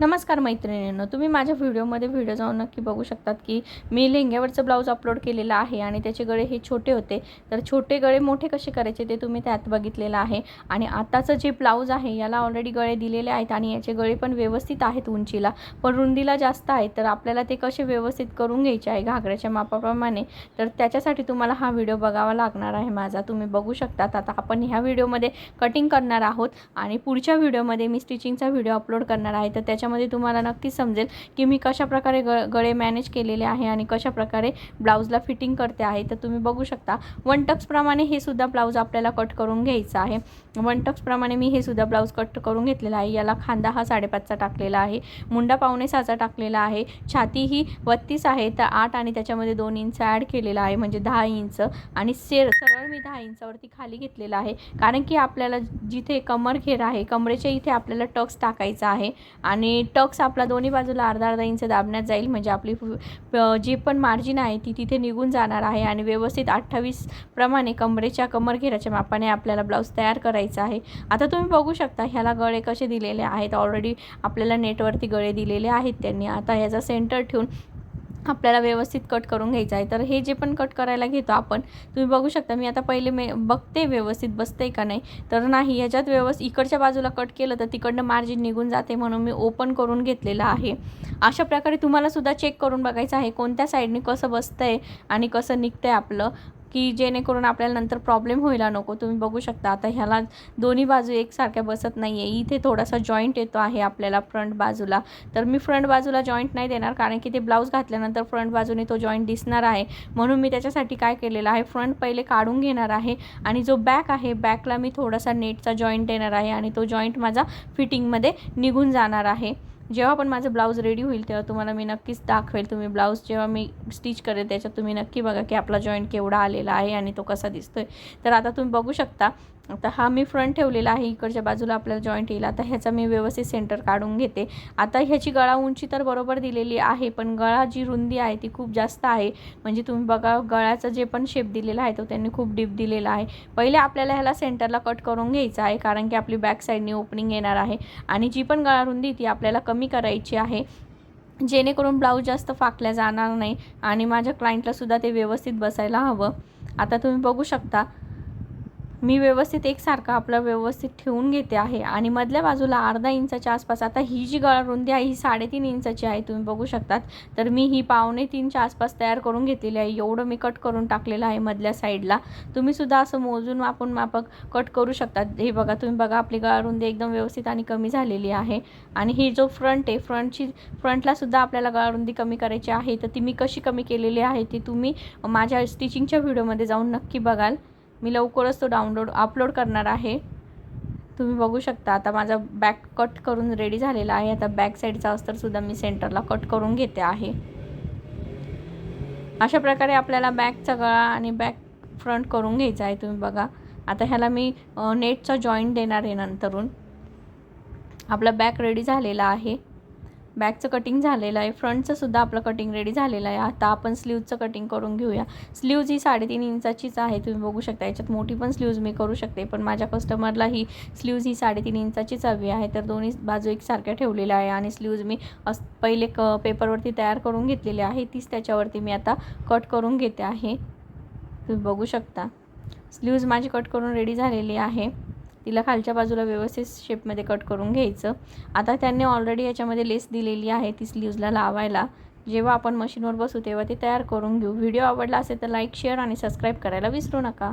नमस्कार मैत्रिणींनो तुम्ही माझ्या व्हिडिओमध्ये व्हिडिओ जाऊन नक्की बघू शकतात की मी लेंग्यावरचं ब्लाऊज अपलोड केलेलं आहे आणि त्याचे गळे हे छोटे होते. तर छोटे गळे मोठे कसे करायचे ते तुम्ही त्यात बघितलेलं आहे. आणि आताचं जे ब्लाऊज आहे याला ऑलरेडी गळे दिलेले आहेत आणि याचे गळे पण व्यवस्थित आहेत उंचीला. पण रुंदीला जास्त आहेत तर आपल्याला ते कसे व्यवस्थित करून घ्यायचे आहे घागऱ्याच्या मापाप्रमाणे तर त्याच्यासाठी तुम्हाला हा व्हिडिओ बघावा लागणार आहे माझा. तुम्ही बघू शकतात. आता आपण ह्या व्हिडिओमध्ये कटिंग करणार आहोत आणि पुढच्या व्हिडिओमध्ये मी स्टिचिंगचा व्हिडिओ अपलोड करणार आहे. तर त्याच्या त्याच्यामध्ये तुम्हाला नक्कीच समजेल की मी कशाप्रकारे ग गळे मॅनेज केलेले आहे आणि कशाप्रकारे ब्लाऊजला फिटिंग करते आहे. तर तुम्ही बघू शकता वन टक्सप्रमाणे हे सुद्धा ब्लाऊज आपल्याला कट करून घ्यायचं आहे. वन टक्सप्रमाणे मी हे सुद्धा ब्लाऊज कट करून घेतलेला आहे. याला खांदा हा साडेपाचचा टाकलेला आहे. मुंडा पावणे सहाचा टाकलेला आहे. छाती ही बत्तीस आहे. तर आठ आणि त्याच्यामध्ये दोन इंच ॲड केलेला आहे. म्हणजे दहा इंच आणि सेर सरळ मी दहा इंचावरती खाली घेतलेला आहे. कारण की आपल्याला जिथे कमर घेर आहे कमरेच्या इथे आपल्याला टक्स टाकायचा आहे. आणि टक्स आपला दोन्ही बाजूला अर्धा अर्धा इंच दाबण्यात जाईल. म्हणजे आपली जी पण मार्जिन आहे ती तिथे निघून जाणार आहे आणि व्यवस्थित अठ्ठावीस प्रमाणे कमरेच्या कमरघेराच्या मापाने आपल्याला ब्लाऊज तयार करायचा आहे. आता तुम्ही बघू शकता ह्याला गळे कसे दिलेले आहेत. ऑलरेडी आपल्याला नेटवरती गळे दिलेले आहेत त्यांनी. आता ह्याचा सेंटर ठेवून आपल्याला व्यवस्थित कट करून घ्यायचं आहे. तर हे जे पण कट करायला घेतो आपण तुम्ही बघू शकता मी आता पहिले मे बघते व्यवस्थित बसते का नाही. तर नाही ह्याच्यात व्यवस्थित इकडच्या बाजूला कट केलं तर तिकडनं मार्जिन निघून जाते म्हणून मी ओपन करून घेतलेलं आहे. अशा प्रकारे तुम्हाला सुद्धा चेक करून बघायचं आहे कोणत्या साईडने कसं बसतं आहे आणि कसं निघतं आहे आपलं. की जेणेकरून आपल्याला नंतर प्रॉब्लेम व्हायला नको. तुम्ही बघू शकता आता ह्याला दोन्ही बाजू एकसारख्या बसत नाही आहे इथे थोडासा जॉईंट येतो आहे आपल्याला फ्रंट बाजूला. तर मी फ्रंट बाजूला जॉईंट नाही देणार कारण की ते ब्लाऊज घातल्यानंतर फ्रंट बाजूने तो जॉईंट दिसणार आहे. म्हणून मी त्याच्यासाठी काय केलेलं आहे फ्रंट पहिले काढून घेणार आहे आणि जो बॅक आहे बॅकला मी थोडासा नेटचा जॉईंट देणार आहे आणि तो जॉईंट माझा फिटिंगमध्ये निघून जाणार आहे. जेव्हा पण माझं ब्लाऊज रेडी होईल तेव्हा तुम्हाला मी नक्कीच दाखवेल. तुम्ही ब्लाऊज जेव्हा मी स्टिच करेल त्याच्यात तुम्ही नक्की बघा की आपला जॉईंट केवढा आलेला आहे आणि तो कसा दिसतो आहे तर आता तुम्ही बघू शकता. आता हा मी फ्रंट ठेवलेला आहे. इकडच्या बाजूला आपल्याला जॉईंट येईल. आता ह्याचा मी व्यवस्थित सेंटर काढून घेते. आता ह्याची गळा उंची तर बरोबर दिलेली आहे पण गळा जी रुंदी आहे ती खूप जास्त आहे. म्हणजे तुम्ही बघा गळ्याचा जे पण शेप दिलेला आहे तो त्यांनी खूप डीप दिलेला आहे. पहिले आपल्याला ह्याला सेंटरला कट करून घ्यायचा आहे कारण की आपली बॅक साईडनी ओपनिंग येणार आहे. आणि जी पण गळा रुंदी ती आपल्याला कमी करायची आहे. जेणेकरून ब्लाऊज जास्त फाकल्या जाणार नाही आणि माझ्या क्लायंटलासुद्धा ते व्यवस्थित बसायला हवं. आता तुम्ही बघू शकता मी व्यवस्थित एकसारखा आपलं व्यवस्थित ठेवून घेते आहे. आणि मधल्या बाजूला अर्धा इंचाच्या आसपास आता ही जी गळा रुंदी आहे ही साडेतीन इंचाची आहे तुम्ही बघू शकतात. तर मी ही पावणे तीनच्या आसपास तयार करून घेतलेली आहे. एवढं मी कट करून टाकलेलं आहे मधल्या साईडला. तुम्हीसुद्धा असं मोजून मापून मापक कट करू शकतात. हे बघा तुम्ही बघा आपली गळा रुंदी एकदम व्यवस्थित आणि कमी झालेली आहे. आणि ही जो फ्रंट आहे फ्रंटची फ्रंटलासुद्धा आपल्याला गळा रुंदी कमी करायची आहे. तर ती मी कशी कमी केलेली आहे ती तुम्ही माझ्या स्टिचिंगच्या व्हिडिओमध्ये जाऊन नक्की बघाल. मी लवकरच तो डाउनलोड अपलोड करणार आहे. तुम्ही बघू शकता आता माझा बॅक कट करून रेडी झालेला आहे. आता बॅक साईडचा अस्तरसुद्धा मी सेंटरला कट करून घेते आहे. अशा प्रकारे आपल्याला बॅकचा गळा आणि बॅक फ्रंट करून घ्यायचा आहे तुम्ही बघा. आता ह्याला मी नेटचा जॉईंट देणार आहे नंतरून. आपला बॅक रेडी झालेला आहे. बॅकचं कटिंग झालेलं आहे. फ्रंटचं सुद्धा आपलं कटिंग रेडी झालेलं आहे. आता आपण स्लीवचं कटिंग करून घेऊया. स्लीव्ज ही साडेतीन इंचाचीच आहे तुम्ही बघू शकता याच्यात मोठी पण स्लीव्ज मी करू शकते. पण माझ्या कस्टमरला ही स्लीव्ज ही साडेतीन इंचाचीच हवी आहे. तर दोन्ही बाजू एकसारख्या ठेवलेल्या आहे आणि स्लीव्ज मी अस पहिले क पेपरवरती तयार करून घेतलेली आहे. तीच त्याच्यावरती मी आता कट करून घेते आहे. तुम्ही बघू शकता. स्लीव्ज माझी कट करून रेडी झालेली आहे. तिला खालच्या बाजूला व्यवस्थित शेपमध्ये कट करून घ्यायचं. आता त्यांनी ऑलरेडी याच्यामध्ये लेस दिलेली आहे ती स्लीव्जला लावायला. जेव्हा आपण मशीनवर बसू तेव्हा ते तयार करून घेऊ. व्हिडिओ आवडला असेल तर लाईक शेअर आणि सबस्क्राईब करायला विसरू नका.